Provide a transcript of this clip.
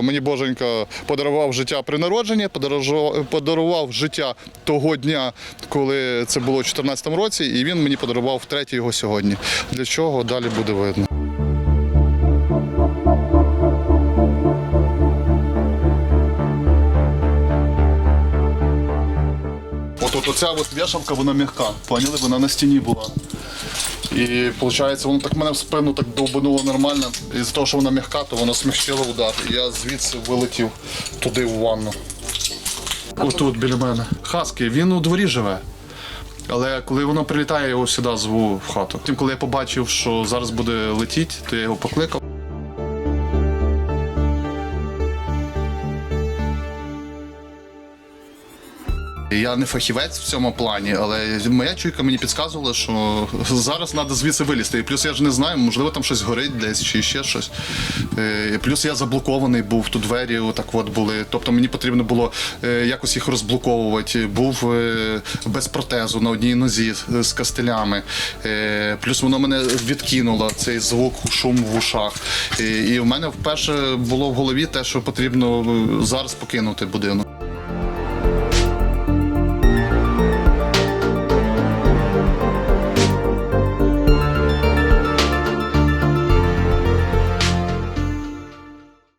Мені боженька подарував життя при народженні, подарував, життя того дня, коли це було у 2014 році, і він мені подарував втретє його сьогодні. Для чого далі буде видно. От оця от вішалка, вона м'яка, поняли? Вона на стіні була. І виходить, воно так мене в спину так довбануло нормально. І з того, що вона м'яка, то воно смягчило удар. І я звідси вилетів туди в ванну. Ось тут біля мене. Хаски, він у дворі живе. Але коли воно прилітає, я його завжди зву в хату. Тим, коли я побачив, що зараз буде летіти, то я його покликав. Я не фахівець в цьому плані, але моя чуйка мені підказувала, що зараз треба звідси вилізти. І плюс я ж не знаю, можливо, там щось горить десь чи ще щось. Е, і Плюс я заблокований був, тут двері отак от були. Тобто мені потрібно було е, якось їх розблоковувати. Був е, без протезу на одній нозі з- кастелями. Плюс воно мене відкинуло, цей звук, шум в ушах. І, в мене вперше було в голові те, що потрібно зараз покинути будинок.